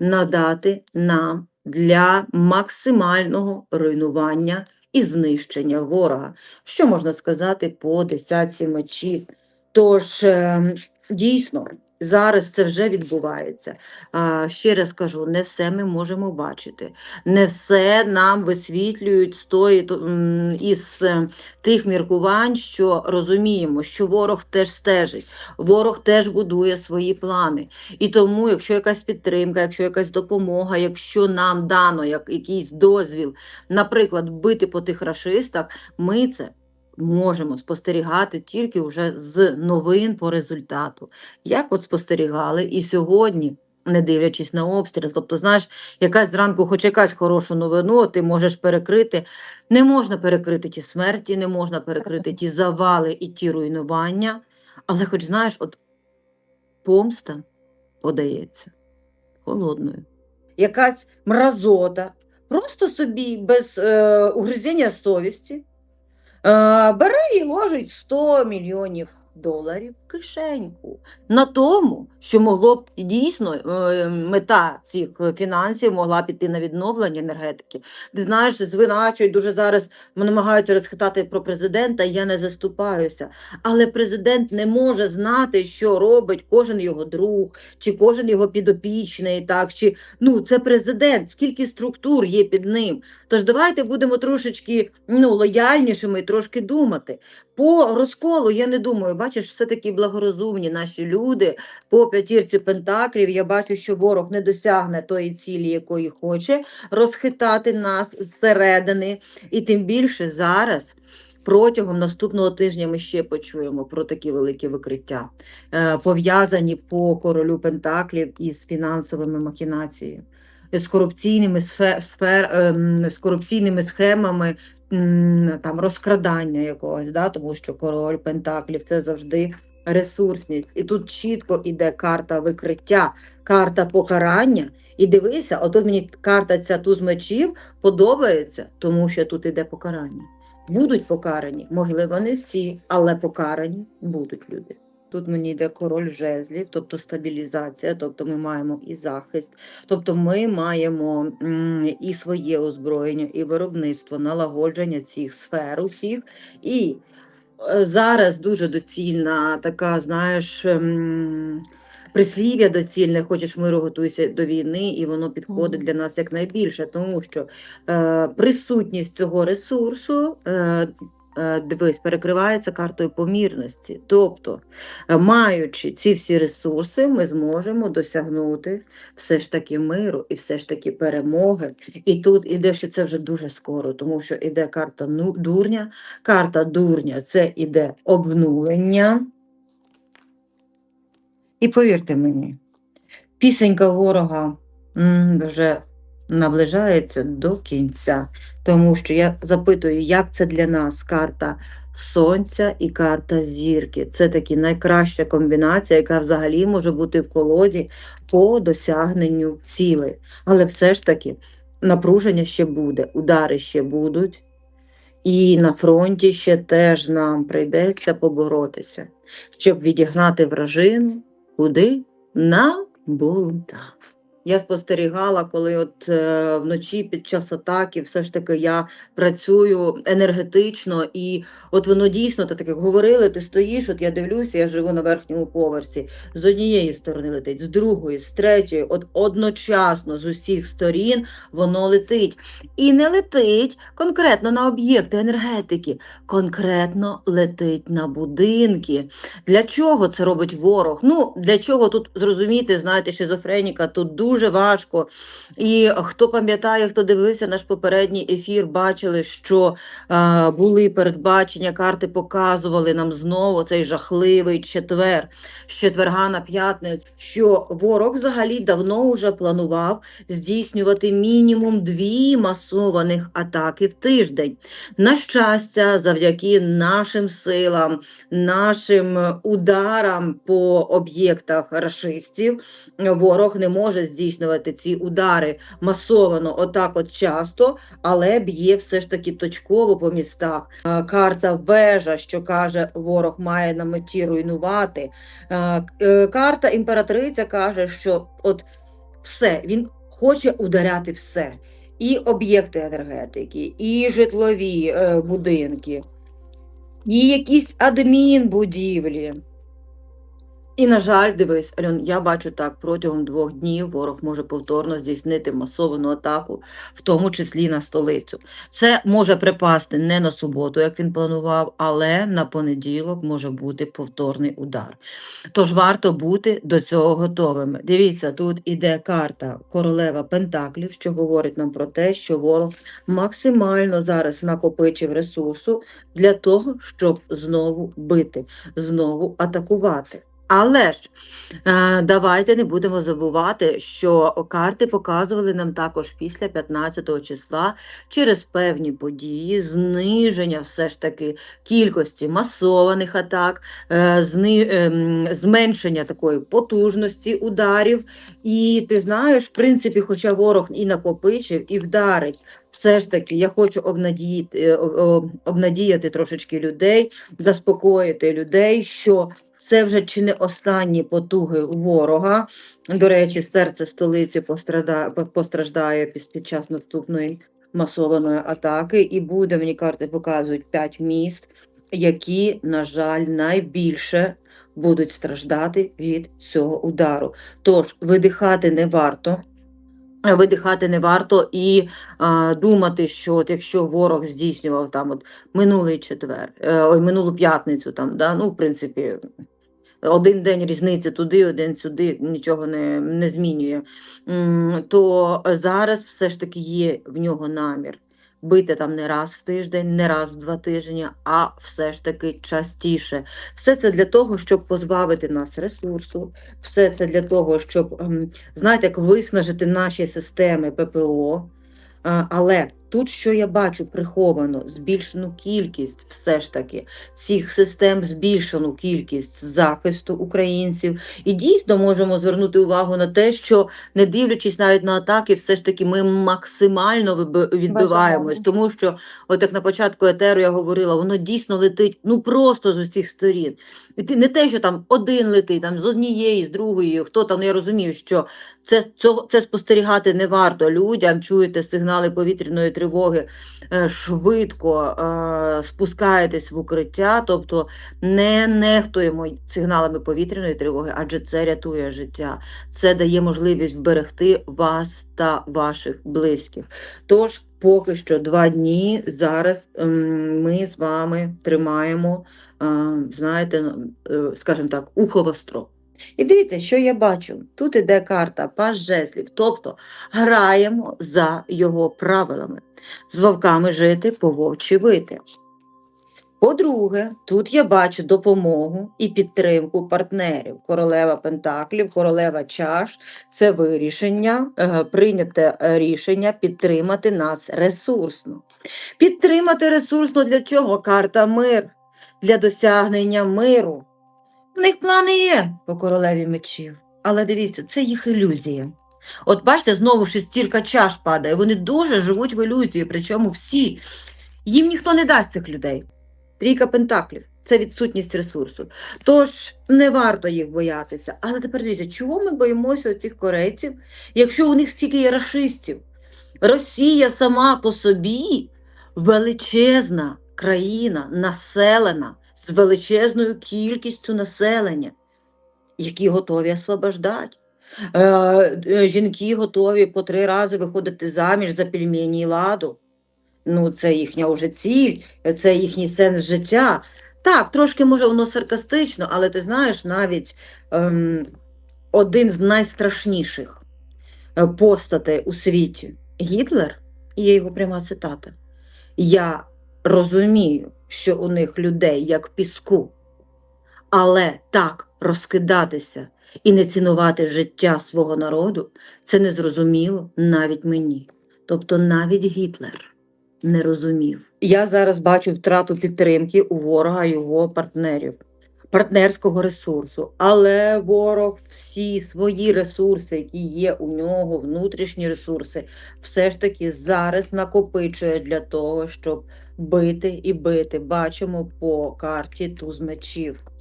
надати нам для максимального руйнування і знищення ворога. Що можна сказати по десятці мечів? Тож, е, дійсно, зараз це вже відбувається. А, ще раз кажу, не все ми можемо бачити, не все нам висвітлюють з тої, із е, тих міркувань, що розуміємо, що ворог теж стежить, ворог теж будує свої плани. І тому, якщо якась підтримка, якщо якась допомога, якщо нам дано як, якийсь дозвіл, наприклад, бити по тих рашистах, ми це можемо спостерігати тільки вже з новин по результату. Як от спостерігали і сьогодні. Не дивлячись на обстріл, тобто, знаєш, якась зранку, хоч якась хорошу новину, ти можеш перекрити. Не можна перекрити ті смерті, не можна перекрити ті завали і ті руйнування, але, хоч знаєш, от помста подається холодною. Якась мразота, просто собі без е, угризення совісті бере і ложить 100 мільйонів доларів кишеньку. На тому, що могло б дійсно е, мета цих фінансів могла піти на відновлення енергетики. Ти знаєш, звиначують дуже зараз намагаються розхитати про президента, я не заступаюся. Але президент не може знати, що робить кожен його друг, чи кожен його підопічний, так чи ну це президент, скільки структур є під ним. Тож давайте будемо трошечки ну, лояльнішими і трошки думати. По розколу я не думаю, бачиш, все таки благорозумні наші люди. По п'ятірці пентаклів я бачу, що ворог не досягне тої цілі, якої хоче, розхитати нас зсередини. І тим більше зараз. Протягом наступного тижня ми ще почуємо про такі великі викриття, е, пов'язані по королю Пентаклів із фінансовими махінаціями, з корупційними сфер, ем, з корупційними схемами там розкрадання якогось, да, тому що король Пентаклів це завжди ресурсність. І тут чітко іде карта викриття, карта покарання. І дивися, отут мені карта ця туз мечів подобається, тому що тут іде покарання. Будуть покарані, можливо, не всі, але покарані будуть люди. Тут мені йде король жезлів, тобто стабілізація, тобто ми маємо і захист, тобто ми маємо і своє озброєння, і виробництво, налагодження цих сфер усіх. І зараз дуже доцільна така, знаєш, ем, прислів'я доцільне, хочеш миру, готуйся до війни, і воно підходить для нас якнайбільше, тому що е, присутність цього ресурсу. Е, е, Дивись, перекривається картою помірності. Тобто, е, маючи ці всі ресурси, ми зможемо досягнути все ж таки миру і все ж таки перемоги. І тут іде, що це вже дуже скоро, тому що іде карта ну, дурня. Карта дурня це іде обнулення. І повірте мені, пісенька ворога вже наближається до кінця, тому що я запитую, як це для нас карта Сонця і карта зірки. Це таки найкраща комбінація, яка взагалі може бути в колоді по досягненню цілей. Але все ж таки напруження ще буде, удари ще будуть. І на фронті ще теж нам прийдеться поборотися, щоб відігнати вражину, куди на бунта. Я спостерігала, коли от е, вночі під час атаки все ж таки я працюю енергетично, і от воно дійсно так як говорили, ти стоїш, от я дивлюся, я живу на верхньому поверсі. З однієї сторони летить, з другої, з третьої, от одночасно з усіх сторін воно летить. І не летить конкретно на об'єкти енергетики, конкретно летить на будинки. Для чого це робить ворог? Ну, для чого тут зрозуміти, знаєте, шизофреніка, тут дуже важко. І хто пам'ятає, хто дивився наш попередній ефір, бачили, що е, були передбачення, карти показували нам знову цей жахливий четвер, з четверга на п'ятницю, що ворог взагалі давно вже планував здійснювати мінімум дві масованих атаки в тиждень. На щастя, завдяки нашим силам, нашим ударам по об'єктах рашистів, ворог не може здійснювати ці удари масовано, отак от часто, але б'є все ж таки точково по містах. Карта вежа, що каже, ворог має на меті руйнувати. Е, Карта імператриця каже, що от все, він хоче ударяти все. І об'єкти енергетики, і житлові е, будинки, і якісь адмінбудівлі. І, на жаль, дивись, Альон, я бачу так, протягом двох днів ворог може повторно здійснити масовану атаку, в тому числі на столицю. Це може припасти не на суботу, як він планував, але на понеділок може бути повторний удар. Тож варто бути до цього готовими. Дивіться, тут іде карта королева Пентаклів, що говорить нам про те, що ворог максимально зараз накопичив ресурсу для того, щоб знову бити, знову атакувати. Але ж е, давайте не будемо забувати, що карти показували нам також після 15 числа через певні події, зниження все ж таки кількості масованих атак, е, зни, е, м, зменшення такої потужності ударів. І ти знаєш, в принципі, хоча ворог і накопичив, і вдарить. Все ж таки, я хочу обнадіяти, е, обнадіяти трошечки людей, заспокоїти людей, що це вже чи не останні потуги ворога. До речі, серце столиці пострадає, постраждає під, час наступної масованої атаки, і буде, мені карти показують, 5 міст, які, на жаль, найбільше будуть страждати від цього удару. Тож видихати не варто. Видихати не варто і а, думати, що от якщо ворог здійснював там от минулий четвер, е, ой, минулу п'ятницю, там, да, ну, в принципі, один день різниці туди, один сюди, нічого не, не змінює, то зараз все ж таки є в нього намір бити там не раз в тиждень, не раз в два тижні, а все ж таки частіше. Все це для того, щоб позбавити нас ресурсу, все це для того, щоб, ем, знаєте, як виснажити наші системи ППО. Але тут, що я бачу, приховано збільшену кількість, все ж таки, цих систем, збільшену кількість захисту українців. І дійсно можемо звернути увагу на те, що не дивлячись навіть на атаки, все ж таки ми максимально відбиваємось, тому що, от як на початку етеру я говорила, воно дійсно летить ну просто з усіх сторін. І не те, що там один летить, там з однієї, з другої, хто там, ну, я розумію, що це, цього, це спостерігати не варто людям, чуєте сигнали повітряної тривоги, е, швидко е, спускаєтесь в укриття, тобто не нехтуємо сигналами повітряної тривоги, адже це рятує життя. Це дає можливість вберегти вас та ваших близьких. Тож, поки що два дні зараз ем, ми з вами тримаємо, е, знаєте, е, скажімо так, ухо востро. І дивіться, що я бачу. Тут іде карта паж жезлів, тобто граємо за його правилами. З вовками жити, по вовчі бити. По-друге, тут я бачу допомогу і підтримку партнерів. Королева Пентаклів, королева чаш це вирішення, е, прийняте рішення підтримати нас ресурсно. Підтримати ресурсно для чого? Карта мир, для досягнення миру. В них плани є по королеві мечів. Але дивіться, це їх ілюзія. От бачите, знову шестірка чаш падає. Вони дуже живуть в ілюзії, причому всі. Їм ніхто не дасть цих людей. Трійка пентаклів це відсутність ресурсу. Тож не варто їх боятися. Але тепер дивіться, чого ми боїмося цих корейців, якщо у них стільки є рашистів? Росія сама по собі величезна країна, населена з величезною кількістю населення, які готові освобождати. Е, е, жінки готові по три рази виходити заміж за пельмені і ладу. Ну, це їхня вже ціль, це їхній сенс життя. Так, трошки може воно саркастично, але ти знаєш, навіть ем, один з найстрашніших е, постатей у світі Гітлер, і є його пряма цитата. Я розумію, що у них людей як піску, але так розкидатися і не цінувати життя свого народу це незрозуміло навіть мені. Тобто навіть Гітлер не розумів. Я зараз бачу втрату підтримки у ворога його партнерів, партнерського ресурсу. Але ворог всі свої ресурси, які є у нього, внутрішні ресурси, все ж таки зараз накопичує для того, щоб бити і бити. Бачимо по карті туз мечів.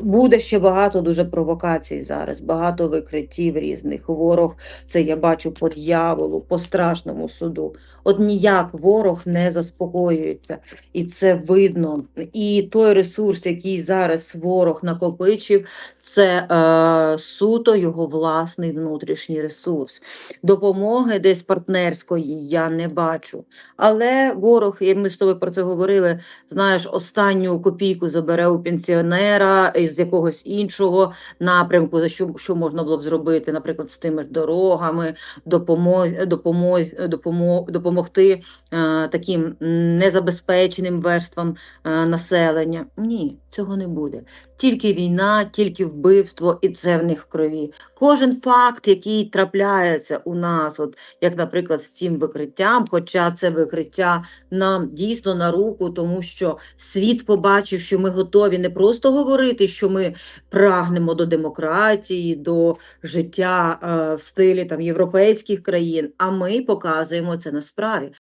Буде ще багато дуже провокацій зараз, багато викриттів різних. Ворог, це я бачу по дьяволу, по страшному суду. От ніяк ворог не заспокоюється, і це видно. І той ресурс, який зараз ворог накопичив, це е, суто його власний внутрішній ресурс. Допомоги десь партнерської я не бачу. Але ворог, і ми з тобою про це говорили, знаєш, останню копійку забере у пенсіонера із якогось іншого напрямку, за що, що можна було б зробити, наприклад, з тими ж дорогами, допомог, допомог, допомог, допомогти е, таким незабезпеченим верствам е, населення. Ні, цього не буде. Тільки війна, тільки вбивство, і це в них в крові. Кожен факт, який трапляється у нас, от як, наприклад, з цим викриттям, хоча це викриття нам дійсно на руку, тому що світ побачив, що ми готові не просто говорити, що ми прагнемо до демократії, до життя е, в стилі там європейських країн, а ми показуємо це на справі.